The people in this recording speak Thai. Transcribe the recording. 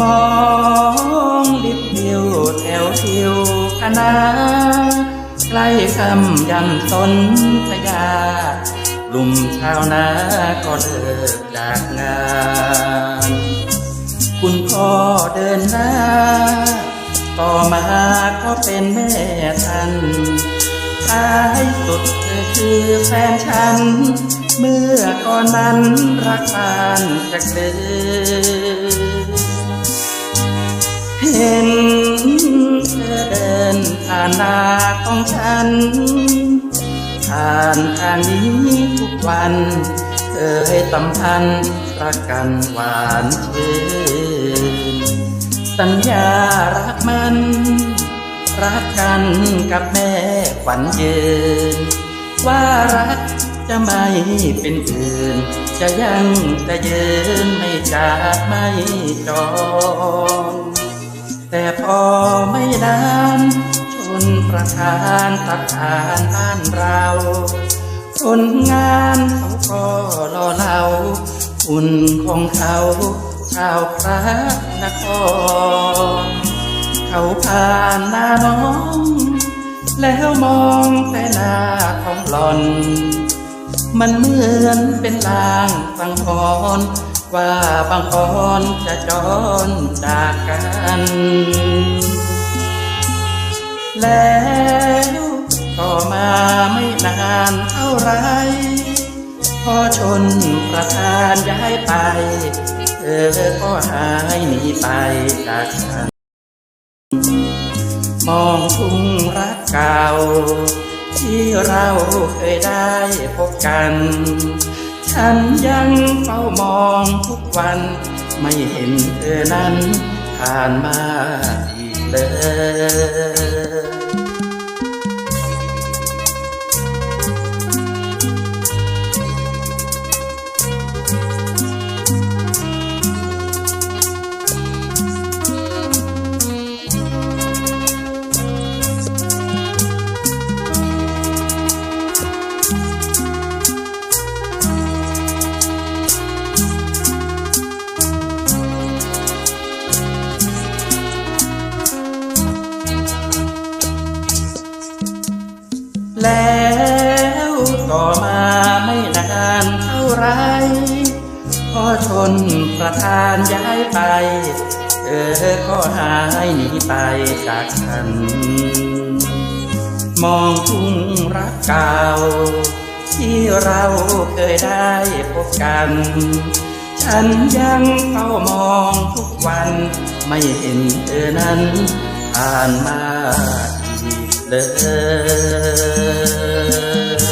มองลิบดิวแถวทิวคณะใกล้คำยันสนธยาลุมชาวนาก็เลิกจากงาน คุณพ่อเดินหน้า ต่อมาก็เป็นแม่ทันท้ายสุดเธอคือแฟนฉัน เมื่อก่อนนั้นรักบานจากเดิม เห็นเธอเดินผ่านนาของฉัน ผ่านทางนี้ทุกวันเคยสัมพันธ์รักกันหวานชื่นสัญญารักมัน รักกันกับแม่ขวัญยืน ว่ารักจะไม่เป็นอื่น จะยังจะยืนไม่จากไม่จอง แต่พอไม่นานชนประธานตัดทานบ้านเรา คนงานเขาก็รอเราอุ่นของเขาชาวพระนคร เขาผ่านหน้าน้อง แล้วมองแต่หน้าของหล่อน มันเหมือนเป็นลางฟังพร ว่าบางอ่อนจะจรจากกัน แล้วก็มาไม่นานเท่าไร พอชนประธานย้ายไป เธอก็หายหนีไปจากฉัน มองทุ่งรักเก่า ที่เราเคยได้พบกัน ฉันยังเฝ้ามองทุกวัน ไม่เห็นเธอนั้นผ่านมาอีกเลย แล้วต่อมาไม่นานเท่าไรพอชนประธานย้ายไปเธอก็หายหนีไปจากฉัน มองทุ่งรักเก่า ที่เราเคยได้พบกัน ฉันยังเฝ้ามองทุกวัน ไม่เห็นเธอนั้นผ่านมา เลย